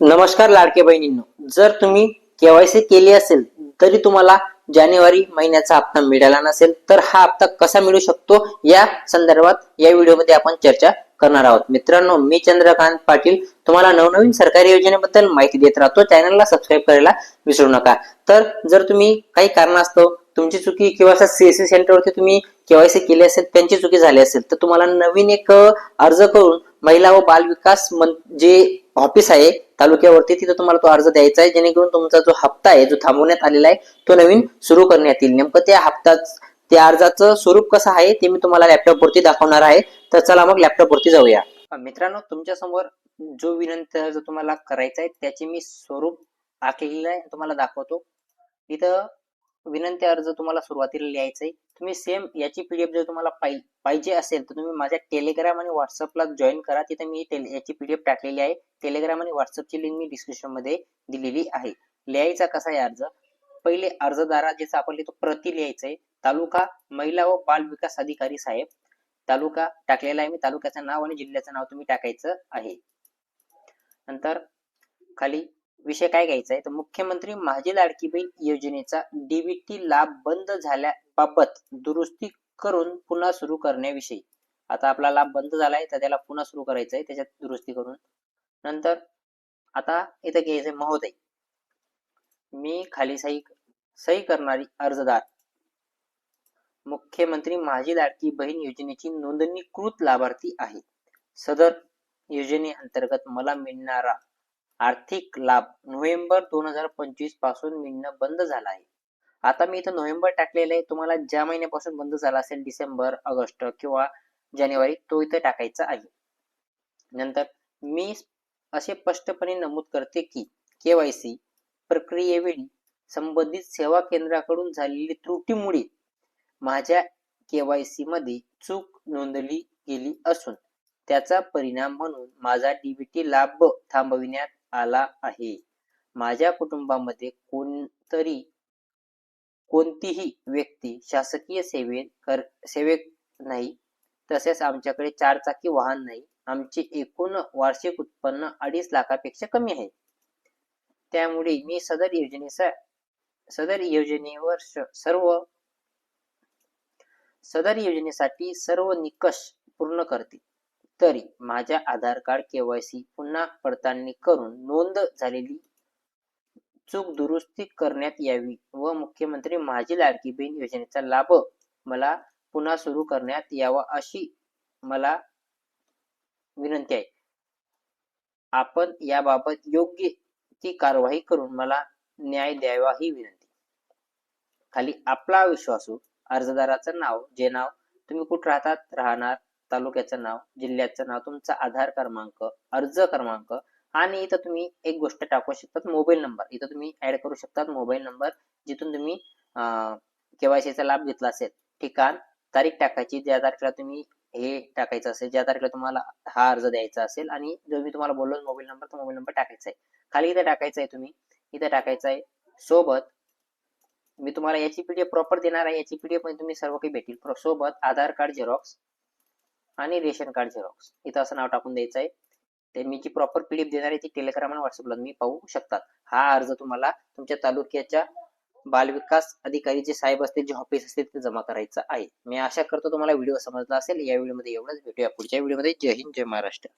नमस्कार लाडके बहिणींनो. जर तुम्ही केवायसी केली असेल तरी तुम्हाला जानेवारी महिन्याचा हप्ता मिळाला नसेल तर हा हप्ता कसा मिळू शकतो? या संदर्भात या व्हिडिओमध्ये आपण चर्चा करणार आहोत. मित्रांनो मी चंद्रकांत पाटील. तुम्हाला नवनवीन सरकारी योजनेबद्दल माहिती देत राहतो. चॅनलला सबस्क्राईब करायला विसरू नका. तर जर तुम्ही काही कारणास्तव तुमची चुकी किंवा सीएससी सेंटरवरती तुम्ही केवायसी केली असेल त्यांची चुकी झाली असेल तर तुम्हाला नवीन एक अर्ज करून महिला व बाल विकास मं- जे ऑफिस आहे तालुक्यावरती तिथं तुम्हाला तो अर्ज द्यायचा आहे. जेणेकरून तुमचा जो हप्ता आहे जो थांबवण्यात आलेला आहे तो नवीन सुरू करण्यात येईल. नेमकं त्या हप्ता त्या अर्जाचं स्वरूप कसं आहे ते मी तुम्हाला लॅपटॉप वरती दाखवणार आहे. तर चला मग लॅपटॉप वरती जाऊया. मित्रांनो तुमच्यासमोर जो विनंती अर्ज तुम्हाला करायचा आहे त्याचे मी स्वरूप आखलेलं आहे तुम्हाला दाखवतो. इथं विनंती अर्ज तुम्हाला सुरुवातीला लिहायचा आहे. तुम्ही सेम याची पीडीएफ जर तुम्हाला पाहिजे असेल तर तुम्ही माझ्या टेलिग्राम आणि व्हॉट्सअपला जॉईन करा. तिथे मी याची पीडीएफ टाकलेली आहे. टेलिग्राम आणि व्हॉट्सअपची लिंक मी डिस्क्रिप्शनमध्ये दिलेली आहे. लिहायचा कसा आहे अर्ज? पहिले अर्जदारा ज्याचा आपण लिहितो प्रति लिहायचं आहे. तालुका महिला व बाल विकास अधिकारी साहेब. तालुका टाकलेला आहे मी. तालुक्याचं नाव आणि जिल्ह्याचं नाव तुम्ही टाकायचं आहे. नंतर खाली विषय काय घ्यायचा आहे? तर मुख्यमंत्री माझी लाडकी बहीण योजनेचा डीबीटी लाभ बंद झाल्याबाबत दुरुस्ती करून पुन्हा सुरू करण्याविषयी. आता आपला लाभ बंद झालाय तर त्याला पुन्हा सुरू करायचं आहे त्याच्यात दुरुस्ती करून. नंतर आता इथं घ्यायचंय महोदय. मी खाली सही सही करणारी अर्जदार. मुख्यमंत्री माझी लाडकी बहीण योजनेची नोंदणीकृत लाभार्थी आहे. सदर योजनेअंतर्गत मला मिळणारा आर्थिक लाभ नोव्हेंबर दोन हजार पंचवीसपासून मिळणं बंद झाला आहे. आता मी इथं नोव्हेंबर टाकलेलं आहे. तुम्हाला ज्या महिन्यापासून बंद झाला असेल डिसेंबर ऑगस्ट किंवा जानेवारी तो इथं टाकायचा आहे. नंतर मी असे स्पष्टपणे नमूद करते की केवायसी प्रक्रियेवेळी संबंधित सेवा केंद्राकडून झालेली त्रुटीमुळे माझ्या केवायसी मध्ये चूक नोंदली गेली असून त्याचा परिणाम म्हणून माझा डीबीटी लाभ थांबविण्यात आला आहे. माझ्या कुटुंबामध्ये कोणतरी कोणतीही व्यक्ती शासकीय सेवेत कर सेवेत नाही तसेच आमच्याकडे चार चाकी वाहन नाही. आमचे एकूण वार्षिक उत्पन्न अडीच लाखापेक्षा कमी आहे. त्यामुळे मी सदर योजनेचा सदर योजनेवर सर्व सदर योजनेसाठी सर्व निकष पूर्ण करते. तरी माझ्या आधार कार्ड केवायसी पुन्हा पडताळणी करून नोंद झालेली चूक दुरुस्ती करण्यात यावी व मुख्यमंत्री माझी लाडकी बहीण योजनेचा लाभ मला पुन्हा सुरू करण्यात यावा अशी मला विनंती आहे. आपण याबाबत योग्य ती कारवाई करून मला न्याय द्यावा ही विनंती. खाली आपला विश्वासू अर्जदाराचं नाव जे नाव तुम्ही कुठं राहतात राहणार तालुक्याचं नाव जिल्ह्याचं नाव तुमचा आधार क्रमांक अर्ज क्रमांक आणि इथं तुम्ही एक गोष्ट टाकू शकतात मोबाईल नंबर. इथं तुम्ही ऍड करू शकतात मोबाईल नंबर जिथून तुम्ही केवायसीचा लाभ घेतला असेल. ठिकाण तारीख टाकायची ज्या तारखेला तुम्ही हे टाकायचं असेल ज्या तारखेला तुम्हाला हा अर्ज द्यायचा असेल आणि जो मी तुम्हाला बोललो मोबाईल नंबर तो मोबाईल नंबर टाकायचा आहे. खाली इथे टाकायचं आहे तुम्ही इथे टाकायचं आहे सोबत मी तुम्हाला याची पीडीएफ प्रॉपर देणार आहे याची पीडीएफमध्ये तुम्ही सर्व काही भेटेल. सोबत आधार कार्ड झेरॉक्स आणि रेशन कार्ड झेरॉक्स इथं असं नाव टाकून द्यायचं आहे ते मी जी प्रॉपर पीडीएफ देणार आहे ती टेलिग्राम आणि व्हॉट्सअपला तुम्ही पाहू शकतात. हा अर्ज तुम्हाला तुमच्या तालुक्याच्या बालविकास अधिकारी जे साहेब असतील जे ऑफिस असतील ते जमा करायचा आहे. मी आशा करतो तुम्हाला व्हिडिओ समजला असेल. या व्हिडिओमध्ये एवढंच. भेटूया पुढच्या व्हिडिओमध्ये. जय हिंद जय महाराष्ट्र.